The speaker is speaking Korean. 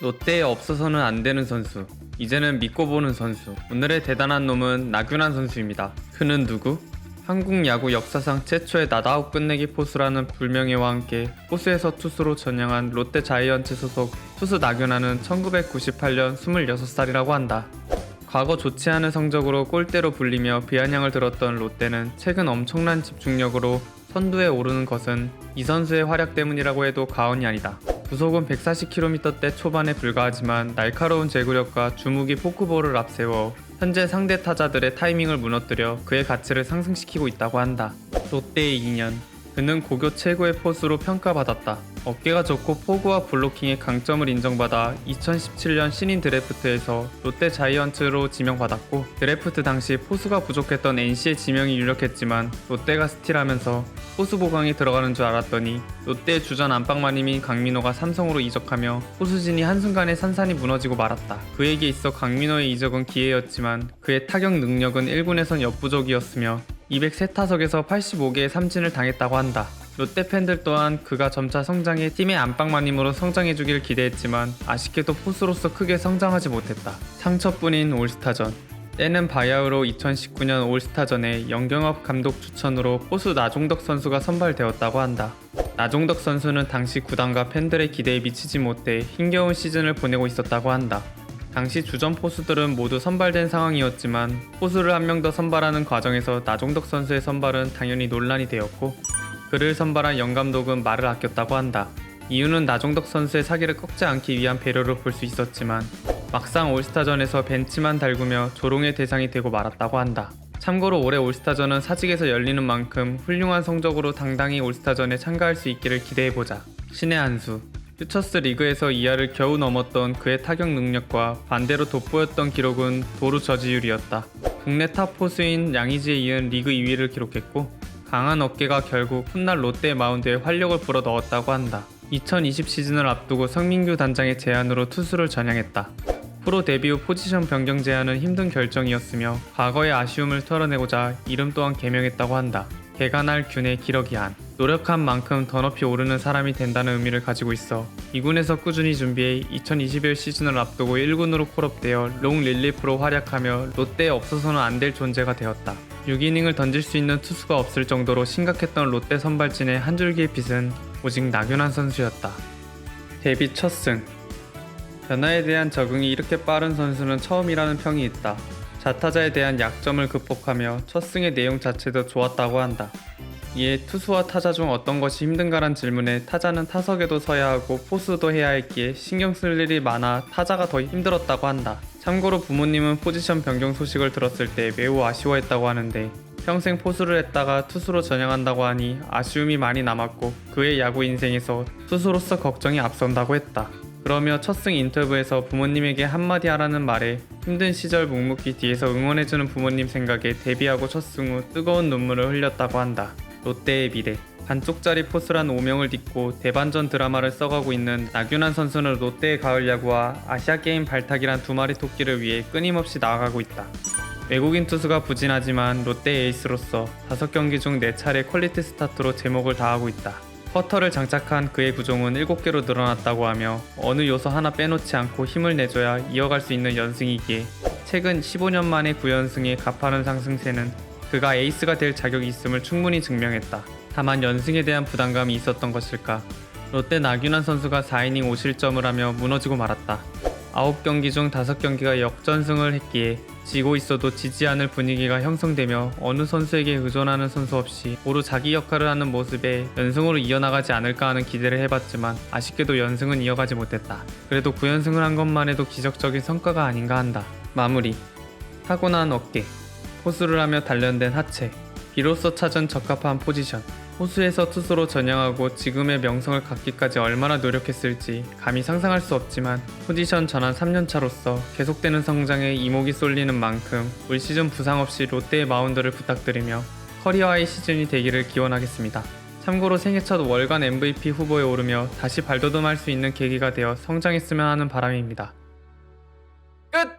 롯데에 없어서는 안 되는 선수. 이제는 믿고 보는 선수. 오늘의 대단한 놈은 나균환 선수입니다. 그는 누구? 한국 야구 역사상 최초의 나다웃 끝내기 포수라는 불명예와 함께 포수에서 투수로 전향한 롯데 자이언츠 소속 투수 나균환은 1998년 26살이라고 한다. 과거 좋지 않은 성적으로 골대로 불리며 비아냥을 들었던 롯데는 최근 엄청난 집중력으로 선두에 오르는 것은 이 선수의 활약 때문이라고 해도 과언이 아니다. 구속은 140km대 초반에 불과하지만 날카로운 제구력과 주무기 포크볼을 앞세워 현재 상대 타자들의 타이밍을 무너뜨려 그의 가치를 상승시키고 있다고 한다. 롯데의 2년 그는 고교 최고의 포수로 평가받았다. 어깨가 좋고 포구와 블로킹의 강점을 인정받아 2017년 신인 드래프트에서 롯데 자이언츠로 지명받았고 드래프트 당시 포수가 부족했던 NC의 지명이 유력했지만 롯데가 스틸하면서 포수 보강이 들어가는 줄 알았더니 롯데의 주전 안방마님인 강민호가 삼성으로 이적하며 포수진이 한순간에 산산이 무너지고 말았다. 그에게 있어 강민호의 이적은 기회였지만 그의 타격 능력은 1군에선 역부족이었으며 203타석에서 85개의 삼진을 당했다고 한다. 롯데 팬들 또한 그가 점차 성장해 팀의 안방마님으로 성장해주길 기대했지만 아쉽게도 포수로서 크게 성장하지 못했다. 상처뿐인 올스타전. 때는 바야흐로 2019년 올스타전에 영경업 감독 추천으로 포수 나종덕 선수가 선발되었다고 한다. 나종덕 선수는 당시 구단과 팬들의 기대에 미치지 못해 힘겨운 시즌을 보내고 있었다고 한다. 당시 주전 포수들은 모두 선발된 상황이었지만 포수를 한 명 더 선발하는 과정에서 나종덕 선수의 선발은 당연히 논란이 되었고 그를 선발한 영 감독은 말을 아꼈다고 한다. 이유는 나종덕 선수의 사기를 꺾지 않기 위한 배려로 볼 수 있었지만 막상 올스타전에서 벤치만 달구며 조롱의 대상이 되고 말았다고 한다. 참고로 올해 올스타전은 사직에서 열리는 만큼 훌륭한 성적으로 당당히 올스타전에 참가할 수 있기를 기대해보자. 신의 한수. 퓨처스 리그에서 이하를 겨우 넘었던 그의 타격 능력과 반대로 돋보였던 기록은 도루 저지율이었다. 국내 탑 포수인 양의지에 이은 리그 2위를 기록했고 강한 어깨가 결국 훗날 롯데 마운드에 활력을 불어 넣었다고 한다. 2020 시즌을 앞두고 성민규 단장의 제안으로 투수를 전향했다. 프로 데뷔 후 포지션 변경 제안은 힘든 결정이었으며 과거의 아쉬움을 털어내고자 이름 또한 개명했다고 한다. 개간할 균의 기러기 한 노력한 만큼 더 높이 오르는 사람이 된다는 의미를 가지고 있어 2군에서 꾸준히 준비해 2021 시즌을 앞두고 1군으로 콜업되어 롱 릴리프로 활약하며 롯데에 없어서는 안 될 존재가 되었다. 6이닝을 던질 수 있는 투수가 없을 정도로 심각했던 롯데 선발진의 한 줄기의 빛은 오직 나균환 선수였다. 데뷔 첫 승. 변화에 대한 적응이 이렇게 빠른 선수는 처음이라는 평이 있다. 자타자에 대한 약점을 극복하며 첫 승의 내용 자체도 좋았다고 한다. 이에 투수와 타자 중 어떤 것이 힘든가란 질문에 타자는 타석에도 서야 하고 포수도 해야 했기에 신경 쓸 일이 많아 타자가 더 힘들었다고 한다. 참고로 부모님은 포지션 변경 소식을 들었을 때 매우 아쉬워했다고 하는데 평생 포수를 했다가 투수로 전향한다고 하니 아쉬움이 많이 남았고 그의 야구 인생에서 투수로서 걱정이 앞선다고 했다. 그러며 첫승 인터뷰에서 부모님에게 한마디 하라는 말에 힘든 시절 묵묵히 뒤에서 응원해주는 부모님 생각에 데뷔하고 첫승 후 뜨거운 눈물을 흘렸다고 한다. 롯데의 미래 반쪽짜리 포수란 오명을 딛고 대반전 드라마를 써가고 있는 나균환 선수는 롯데의 가을 야구와 아시아게임 발탁이란 두 마리 토끼를 위해 끊임없이 나아가고 있다. 외국인 투수가 부진하지만 롯데 에이스로서 5경기 중 4차례 퀄리티 스타트로 제목을 다하고 있다. 퍼터를 장착한 그의 구종은 7개로 늘어났다고 하며 어느 요소 하나 빼놓지 않고 힘을 내줘야 이어갈 수 있는 연승이기에 최근 15년 만에 9연승에 가파른 상승세는 그가 에이스가 될 자격이 있음을 충분히 증명했다. 다만 연승에 대한 부담감이 있었던 것일까? 롯데 나균환 선수가 4이닝 5실점을 하며 무너지고 말았다. 9경기 중 5경기가 역전승을 했기에 지고 있어도 지지 않을 분위기가 형성되며 어느 선수에게 의존하는 선수 없이 오로 자기 역할을 하는 모습에 연승으로 이어나가지 않을까 하는 기대를 해봤지만 아쉽게도 연승은 이어가지 못했다. 그래도 9연승을 한 것만 해도 기적적인 성과가 아닌가 한다. 마무리 타고난 어깨 호수를 하며 단련된 하체 비로소 찾은 적합한 포지션 호수에서 투수로 전향하고 지금의 명성을 갖기까지 얼마나 노력했을지 감히 상상할 수 없지만 포지션 전환 3년차로서 계속되는 성장에 이목이 쏠리는 만큼 올 시즌 부상 없이 롯데의 마운드를 부탁드리며 커리어하이 시즌이 되기를 기원하겠습니다. 참고로 생애 첫 월간 MVP 후보에 오르며 다시 발돋움할 수 있는 계기가 되어 성장했으면 하는 바람입니다. 끝!